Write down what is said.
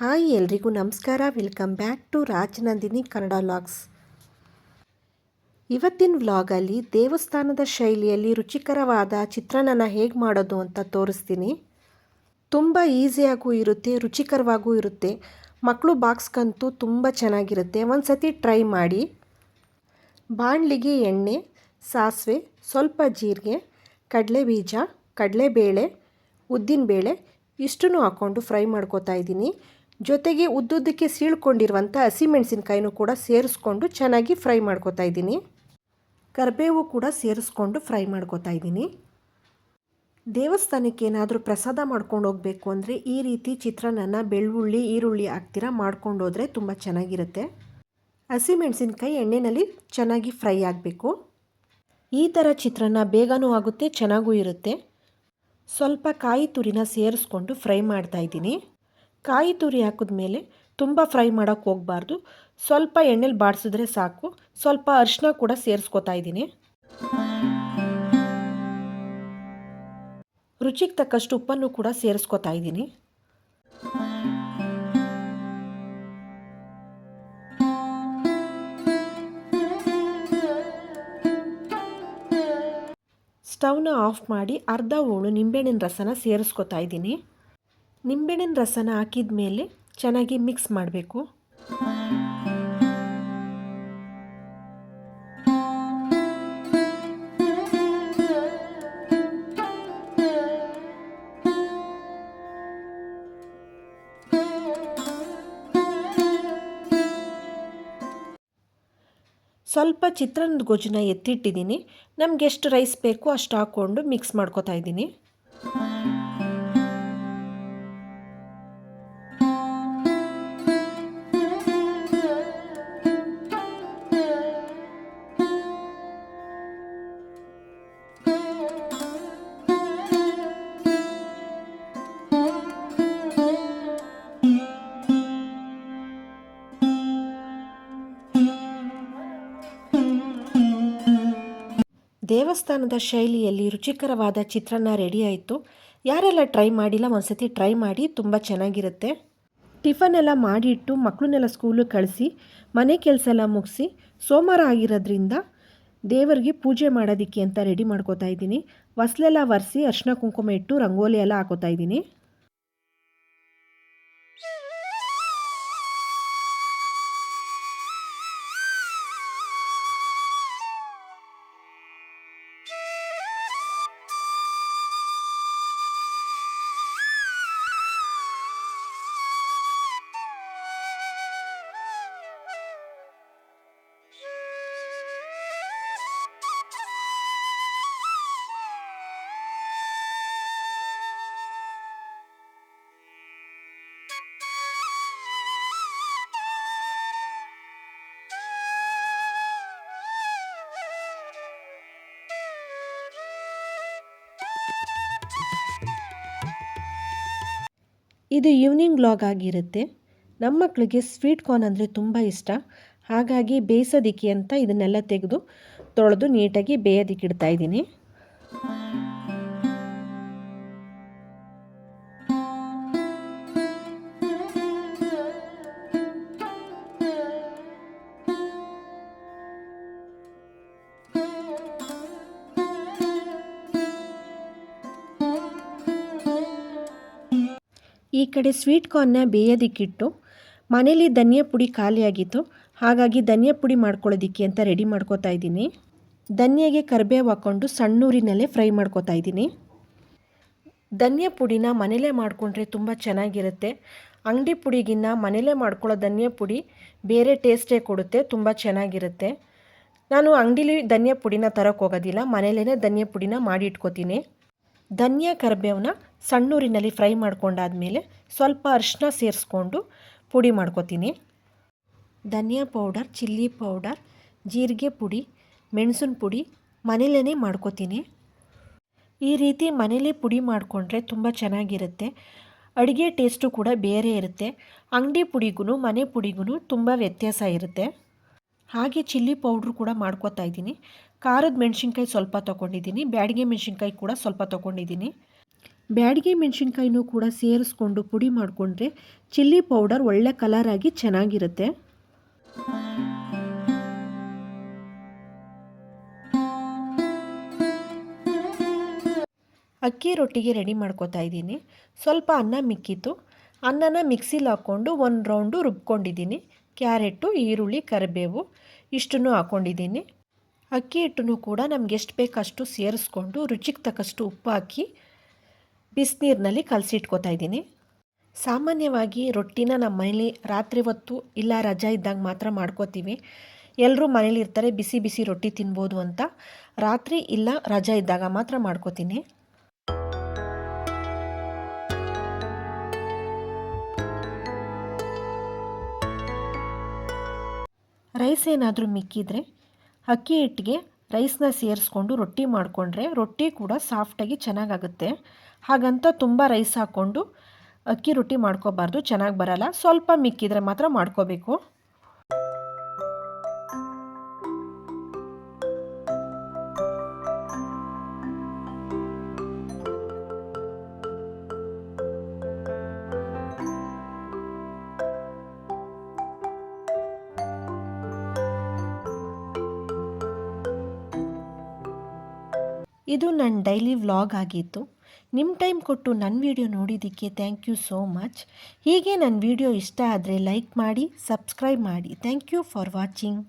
Hi ಎಲ್ರಿಗೂ ನಮಸ್ಕಾರ. Welcome back to Rajanandini Kannada vlogs ಇವತ್ತಿನ ವ್ಲಾಗಲ್ಲಿ ದೇವಸ್ಥಾನದ ಶೈಲಿಯಲ್ಲಿ ರುಚಿಕರವಾದ ಚಿತ್ರಾನ್ನ ಹೇಗೆ ಮಾಡೋದು ಅಂತ ತೋರಿಸ್ತೀನಿ. ತುಂಬ ಈಸಿಯಾಗೂ ಇರುತ್ತೆ, ರುಚಿಕರವಾಗೂ ಇರುತ್ತೆ. ಮಕ್ಕಳು ಬಾಕ್ಸ್ಗಂತೂ ತುಂಬ ಚೆನ್ನಾಗಿರುತ್ತೆ. ಒಂದು ಸತಿ ಟ್ರೈ ಮಾಡಿ. ಬಾಣಲಿಗೆ ಎಣ್ಣೆ, ಸಾಸಿವೆ, ಸ್ವಲ್ಪ ಜೀರಿಗೆ ಕಡಲೆ ಬೀಜ ಕಡಲೆಬೇಳೆ, ಉದ್ದಿನಬೇಳೆ, ಇಷ್ಟನ್ನು ಹಾಕ್ಕೊಂಡು ಫ್ರೈ ಮಾಡ್ಕೋತಾ ಇದ್ದೀನಿ. ಜೊತೆಗೆ ಉದ್ದುದ್ದಕ್ಕೆ ಸೀಳ್ಕೊಂಡಿರುವಂಥ ಹಸಿಮೆಣಸಿನ್ಕಾಯಿನೂ ಕೂಡ ಸೇರಿಸ್ಕೊಂಡು ಚೆನ್ನಾಗಿ ಫ್ರೈ ಮಾಡ್ಕೋತಾ ಇದ್ದೀನಿ. ಕರಿಬೇವು ಕೂಡ ಸೇರಿಸ್ಕೊಂಡು ಫ್ರೈ ಮಾಡ್ಕೋತಾ ಇದ್ದೀನಿ. ದೇವಸ್ಥಾನಕ್ಕೆ ಏನಾದರೂ ಪ್ರಸಾದ ಮಾಡ್ಕೊಂಡು ಹೋಗಬೇಕು ಅಂದರೆ ಈ ರೀತಿ ಚಿತ್ರಾನ್ನ ಬೆಳ್ಳುಳ್ಳಿ, ಈರುಳ್ಳಿ ಹಾಕ್ತೀರ ಮಾಡ್ಕೊಂಡು ಹೋದರೆ ತುಂಬ ಚೆನ್ನಾಗಿರುತ್ತೆ. ಹಸಿಮೆಣಸಿನ್ಕಾಯಿ ಎಣ್ಣೆಯಲ್ಲಿ ಚೆನ್ನಾಗಿ ಫ್ರೈ ಆಗಬೇಕು. ಈ ಥರ ಚಿತ್ರಾನ್ನ ಬೇಗನೂ ಆಗುತ್ತೆ, ಚೆನ್ನಾಗೂ ಇರುತ್ತೆ. ಸ್ವಲ್ಪ ಕಾಯಿ ತುರಿನ ಸೇರಿಸ್ಕೊಂಡು ಫ್ರೈ ಮಾಡ್ತಾ ಇದ್ದೀನಿ. ಕಾಯಿ ತುರಿ ಹಾಕಿದ್ಮೇಲೆ ತುಂಬ ಫ್ರೈ ಮಾಡೋಕ್ಕೆ ಹೋಗಬಾರ್ದು. ಸ್ವಲ್ಪ ಎಣ್ಣೆಲಿ ಬಾಡಿಸಿದ್ರೆ ಸಾಕು. ಸ್ವಲ್ಪ ಅರಿಶಿನ ಕೂಡ ಸೇರಿಸ್ಕೊತಾ ಇದ್ದೀನಿ. ರುಚಿಗೆ ತಕ್ಕಷ್ಟು ಉಪ್ಪನ್ನು ಕೂಡ ಸೇರಿಸ್ಕೊತಾ ಇದ್ದೀನಿ. ಸ್ಟವ್ನ ಆಫ್ ಮಾಡಿ ಅರ್ಧ ಹೋಳು ನಿಂಬೆಹಣ್ಣಿನ ರಸನ ಸೇರಿಸ್ಕೊತಾ ಇದ್ದೀನಿ. ನಿಂಬೆಹಣ್ಣಿನ ರಸನ ಹಾಕಿದ ಮೇಲೆ ಚೆನ್ನಾಗಿ ಮಿಕ್ಸ್ ಮಾಡಬೇಕು. ಸ್ವಲ್ಪ ಚಿತ್ರಾನ್ನದ ಗೊಜ್ಜನ್ನ ಎತ್ತಿಟ್ಟಿದ್ದೀನಿ. ನಮ್ಗೆ ಎಷ್ಟು ರೈಸ್ ಬೇಕು ಅಷ್ಟು ಹಾಕ್ಕೊಂಡು ಮಿಕ್ಸ್ ಮಾಡ್ಕೊತಾ ಇದ್ದೀನಿ. ದೇವಸ್ಥಾನದ ಶೈಲಿಯಲ್ಲಿ ರುಚಿಕರವಾದ ಚಿತ್ರಾನ್ನ ರೆಡಿ ಆಯಿತು. ಯಾರೆಲ್ಲ ಟ್ರೈ ಮಾಡಿಲ್ಲ, ಒಂದ್ಸತಿ ಟ್ರೈ ಮಾಡಿ, ತುಂಬ ಚೆನ್ನಾಗಿರುತ್ತೆ. ಟಿಫನ್ ಎಲ್ಲ ಮಾಡಿಟ್ಟು ಮಕ್ಕಳನ್ನೆಲ್ಲ ಸ್ಕೂಲಿಗೆ ಕಳಿಸಿ, ಮನೆ ಕೆಲಸ ಎಲ್ಲ ಮುಗಿಸಿ, ಸೋಮವಾರ ಆಗಿರೋದ್ರಿಂದ ದೇವರಿಗೆ ಪೂಜೆ ಮಾಡೋದಕ್ಕೆ ಅಂತ ರೆಡಿ ಮಾಡ್ಕೋತಾ ಇದ್ದೀನಿ. ಹೊಸ್ಲೆಲ್ಲ ಒರೆಸಿ ಅರ್ಶಿನ ಕುಂಕುಮ ಇಟ್ಟು, ರಂಗೋಲಿ ಎಲ್ಲ ಹಾಕೋತಾ ಇದ್ದೀನಿ. ಇದು ಈವ್ನಿಂಗ್ ವ್ಲಾಗ್ ಆಗಿರುತ್ತೆ. ನಮ್ಮ ಮಕ್ಕಳಿಗೆ ಸ್ವೀಟ್ ಕಾರ್ನ್ ಅಂದರೆ ತುಂಬ ಇಷ್ಟ. ಹಾಗಾಗಿ ಬೇಯಿಸೋದಿಕ್ಕೆ ಅಂತ ಇದನ್ನೆಲ್ಲ ತೆಗೆದು ತೊಳೆದು ನೀಟಾಗಿ ಬೇಯೋದಿಕ್ಕೆ ಇಡ್ತಾ ಈ ಕಡೆ ಸ್ವೀಟ್ ಕಾರ್ನ್ನ ಬೇಯೋದಕ್ಕಿಟ್ಟು, ಮನೇಲಿ ಧನಿಯಾ ಪುಡಿ ಖಾಲಿಯಾಗಿತ್ತು. ಹಾಗಾಗಿ ಧನಿಯಾ ಪುಡಿ ಮಾಡ್ಕೊಳ್ಳೋದಿಕ್ಕೆ ಅಂತ ರೆಡಿ ಮಾಡ್ಕೋತಾ ಇದ್ದೀನಿ. ಧನಿಯಾಗೆ ಕರಿಬೇವು ಹಾಕ್ಕೊಂಡು ಸಣ್ಣೂರಿನಲ್ಲೇ ಫ್ರೈ ಮಾಡ್ಕೋತಾ ಇದ್ದೀನಿ. ಧನಿಯಾ ಪುಡಿನ ಮನೇಲೇ ಮಾಡಿಕೊಂಡ್ರೆ ತುಂಬ ಚೆನ್ನಾಗಿರುತ್ತೆ. ಅಂಗಡಿ ಪುಡಿಗಿನ್ನ ಮನೇಲೇ ಮಾಡ್ಕೊಳ್ಳೋ ಧನಿಯಾ ಪುಡಿ ಬೇರೆ ಟೇಸ್ಟೇ ಕೊಡುತ್ತೆ, ತುಂಬ ಚೆನ್ನಾಗಿರುತ್ತೆ. ನಾನು ಅಂಗಡಿಲಿ ಧನಿಯಾ ಪುಡಿನ ತರೋಕ್ಕೋಗೋದಿಲ್ಲ ಮನೇಲೇ ಧನಿಯಾ ಪುಡಿನ ಮಾಡಿ ಇಟ್ಕೋತೀನಿ. ಧನಿಯಾ ಕರಿಬೇವನ್ನ ಸಣ್ಣೂರಿನಲ್ಲಿ ಫ್ರೈ ಮಾಡ್ಕೊಂಡಾದಮೇಲೆ ಸ್ವಲ್ಪ ಅರಿಶಿನ ಸೇರಿಸ್ಕೊಂಡು ಪುಡಿ ಮಾಡ್ಕೊತೀನಿ. ಧನಿಯಾ ಪೌಡರ್, ಚಿಲ್ಲಿ ಪೌಡರ್, ಜೀರಿಗೆ ಪುಡಿ, ಮೆಣಸಿನ ಪುಡಿ ಮನೇಲೇ ಮಾಡ್ಕೋತೀನಿ. ಈ ರೀತಿ ಮನೇಲೇ ಪುಡಿ ಮಾಡಿಕೊಂಡ್ರೆ ತುಂಬ ಚೆನ್ನಾಗಿರುತ್ತೆ. ಅಡುಗೆ ಟೇಸ್ಟು ಕೂಡ ಬೇರೆ ಇರುತ್ತೆ. ಅಂಗಡಿ ಪುಡಿಗೂ ಮನೆ ಪುಡಿಗೂ ತುಂಬ ವ್ಯತ್ಯಾಸ ಇರುತ್ತೆ. ಹಾಗೆ ಚಿಲ್ಲಿ ಪೌಡ್ರು ಕೂಡ ಮಾಡ್ಕೊತಾ ಇದ್ದೀನಿ. ಖಾರದ ಮೆಣಸಿನ್ಕಾಯಿ ಸ್ವಲ್ಪ ತೊಗೊಂಡಿದ್ದೀನಿ. ಬ್ಯಾಡಿಗೆ ಮೆಣಸಿನ್ಕಾಯಿ ಕೂಡ ಸ್ವಲ್ಪ ತೊಗೊಂಡಿದ್ದೀನಿ. ಬ್ಯಾಡಗಿ ಮೆಣಸಿನ್ಕಾಯಿನೂ ಕೂಡ ಸೇರಿಸ್ಕೊಂಡು ಪುಡಿ ಮಾಡಿಕೊಂಡ್ರೆ ಚಿಲ್ಲಿ ಪೌಡರ್ ಒಳ್ಳೆ ಕಲರ್ ಆಗಿ ಚೆನ್ನಾಗಿರುತ್ತೆ. ಅಕ್ಕಿ ರೊಟ್ಟಿಗೆ ರೆಡಿ ಮಾಡ್ಕೋತಾ ಇದ್ದೀನಿ. ಸ್ವಲ್ಪ ಅನ್ನ ಮಿಕ್ಕಿತ್ತು. ಅನ್ನನ ಮಿಕ್ಸಿಲಿ ಹಾಕ್ಕೊಂಡು ಒಂದು ರೌಂಡು ರುಬ್ಕೊಂಡಿದ್ದೀನಿ. ಕ್ಯಾರೆಟು ಈರುಳ್ಳಿ, ಕರಿಬೇವು ಇಷ್ಟನ್ನು ಹಾಕ್ಕೊಂಡಿದ್ದೀನಿ. ಅಕ್ಕಿ ಹಿಟ್ಟನ್ನು ಕೂಡ ನಮ್ಗೆ ಎಷ್ಟು ಬೇಕಷ್ಟು ಸೇರಿಸ್ಕೊಂಡು ರುಚಿಗೆ ತಕ್ಕಷ್ಟು ಉಪ್ಪು ಹಾಕಿ ಬಿಸಿನೀರಿನಲ್ಲಿ ಕಲಸಿಟ್ಕೋತಾ ಇದ್ದೀನಿ. ಸಾಮಾನ್ಯವಾಗಿ ರೊಟ್ಟಿನ ನಮ್ಮ ಮನೇಲಿ ರಾತ್ರಿ ಹೊತ್ತು ಇಲ್ಲ ರಜಾ ಇದ್ದಾಗ ಮಾತ್ರ ಮಾಡ್ಕೋತೀವಿ. ಎಲ್ಲರೂ ಮನೇಲಿ ಇರ್ತಾರೆ, ಬಿಸಿ ಬಿಸಿ ರೊಟ್ಟಿ ತಿನ್ಬೋದು ಅಂತ. ರಾತ್ರಿ ಇಲ್ಲ ರಜಾ ಇದ್ದಾಗ ಮಾತ್ರ ಮಾಡ್ಕೋತೀನಿ. ರೈಸ್ ಏನಾದರೂ ಮಿಕ್ಕಿದರೆ ಅಕ್ಕಿ ಹಿಟ್ಟಿಗೆ ರೈಸ್ನ ಸೇರಿಸ್ಕೊಂಡು ರೊಟ್ಟಿ ಮಾಡಿಕೊಂಡ್ರೆ ರೊಟ್ಟಿ ಕೂಡ ಸಾಫ್ಟಾಗಿ ಚೆನ್ನಾಗಾಗುತ್ತೆ. ಹಾಗಂತ ತುಂಬ ರೈಸ್ ಹಾಕ್ಕೊಂಡು ಅಕ್ಕಿ ರೊಟ್ಟಿ ಮಾಡ್ಕೋಬಾರ್ದು, ಚೆನ್ನಾಗಿ ಬರಲ್ಲ. ಸ್ವಲ್ಪ ಮಿಕ್ಕಿದರೆ ಮಾತ್ರ ಮಾಡ್ಕೋಬೇಕು. ಇದು ನನ್ನ ಡೈಲಿ ವ್ಲಾಗ್ ಆಗಿತ್ತು. ನಿಮ್ಮ ಟೈಮ್ ಕೊಟ್ಟು ನನ್ನ ವಿಡಿಯೋ ನೋಡಿದ್ದಕ್ಕೆ ಥ್ಯಾಂಕ್ ಯು ಸೋ ಮಚ್ ಹೀಗೆ ನನ್ನ ವಿಡಿಯೋ ಇಷ್ಟ ಆದರೆ ಲೈಕ್ ಮಾಡಿ ಸಬ್ಸ್ಕ್ರೈಬ್ ಮಾಡಿ. Thank you for watching